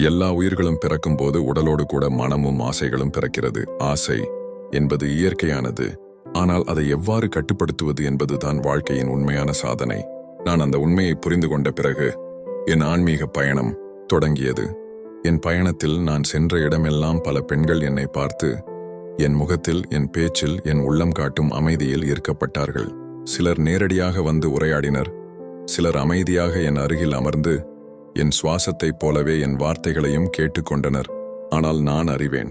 எல்லா உயிர்களும் பிறக்கும்போது உடலோடு கூட மனமும் ஆசைகளும் பிறக்கிறது. ஆசை என்பது இயற்கையானது. ஆனால் அதை எவ்வாறு கட்டுப்படுத்துவது என்பதுதான் வாழ்க்கையின் உண்மையான சாதனை. நான் அந்த உண்மையை புரிந்து கொண்ட பிறகு என் ஆன்மீக பயணம் தொடங்கியது. என் பயணத்தில் நான் சென்ற இடமெல்லாம் பல பெண்கள் என்னை பார்த்து என் முகத்தில் என் பேச்சில் என் உள்ளம் காட்டும் அமைதியில் ஈர்க்கப்பட்டார்கள். சிலர் நேரடியாக வந்து உரையாடினர். சிலர் அமைதியாக என் அருகில் அமர்ந்து என் சுவாசத்தைப் போலவே என் வார்த்தைகளையும் கேட்டுக்கொண்டனர். ஆனால் நான் அறிவேன்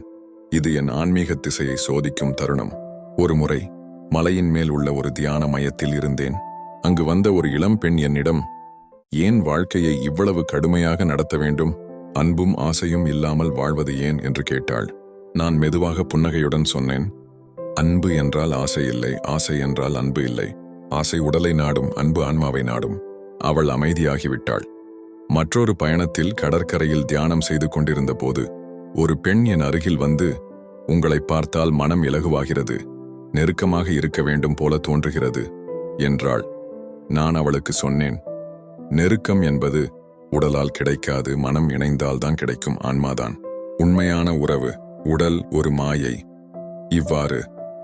இது என் ஆன்மீக திசையை சோதிக்கும் தருணம். ஒருமுறை மலையின் மேல் உள்ள ஒரு தியான மையத்தில் இருந்தேன். அங்கு வந்த ஒரு இளம் பெண் என்னிடம் ஏன் வாழ்க்கையை இவ்வளவு கடுமையாக நடத்த வேண்டும்? அன்பும் ஆசையும் இல்லாமல் வாழ்வது ஏன்? என்று கேட்டாள். நான் மெதுவாக புன்னகையுடன் சொன்னேன் அன்பு என்றால் ஆசை இல்லை ஆசை என்றால் அன்பு இல்லை. ஆசை உடலை நாடும் அன்பு ஆன்மாவை நாடும். அவள் அமைதியாகிவிட்டாள். மற்றொரு பயணத்தில் கடற்கரையில் தியானம் செய்து கொண்டிருந்த போது ஒரு பெண் என் அருகில் வந்து உங்களை பார்த்தால் மனம் இலகுவாகிறது நெருக்கமாக இருக்க வேண்டும் போல தோன்றுகிறது என்றாள். நான் அவளுக்கு சொன்னேன் நெருக்கம் என்பது உடலால் கிடைக்காது மனம் இணைந்தால்தான் கிடைக்கும் ஆன்மாதான். உண்மையான உறவு உடல் ஒரு மாயை. இவ்வாறு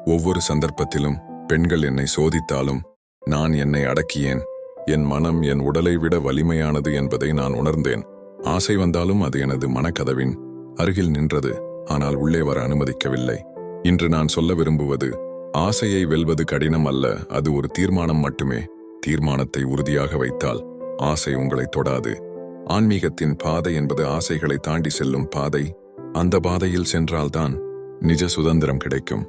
ஒவ்வொரு சந்தர்ப்பத்திலும் பெண்கள் என்னை சோதித்தாலும் நான் என்னை அடக்கியேன் என் மனம் என் உடலை விட வலிமையானது என்பதை நான் உணர்ந்தேன். ஆசை வந்தாலும் அது எனது மனக்கதவின் அருகில் நின்றது ஆனால் உள்ளே வர அனுமதிக்கவில்லை. இன்று நான் சொல்ல விரும்புவது ஆசையை வெல்வது கடினம் அல்ல அது ஒரு தீர்மானம் மட்டுமே. தீர்மானத்தை உறுதியாக வைத்தால் ஆசை உங்களை தொடாது. ஆன்மீகத்தின் பாதை என்பது ஆசைகளை தாண்டி செல்லும் பாதை. அந்த பாதையில் சென்றால்தான் நிஜ சுதந்திரம் கிடைக்கும்.